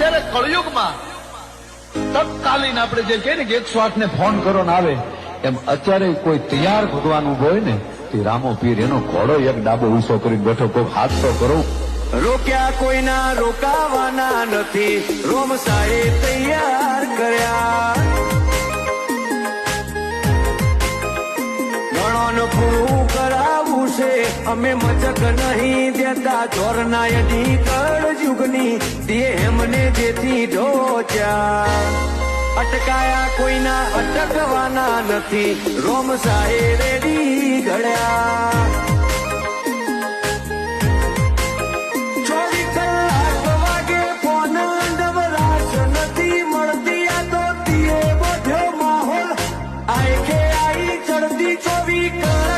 અત્યારે કળયુગમાં તત્કાલીન આપણે જે કહીએ ને કે એકસો આઠ ને ફોન કરો ને આવે, એમ અત્યારે કોઈ તૈયાર ભગવાન ઊભો હોય ને, તે રામો પીર એનો ઘોડો એક ડાબો ઊંચો કરી બેઠો કોઈ હાથ તો કરો. રોક્યા કોઈના રોકાવાના નથી, રોમ સાહે તૈયાર કર્યા. ગણોન પૂરું કરાવું છે, અમે મચક નહીં દેતા, ચોરના કળ યુગની તેમને જેથી ઢોચ્યા અટકાયા કોઈના અટકવાના નથી. રોમ સાહેબે દી ઘડ્યા Jovica.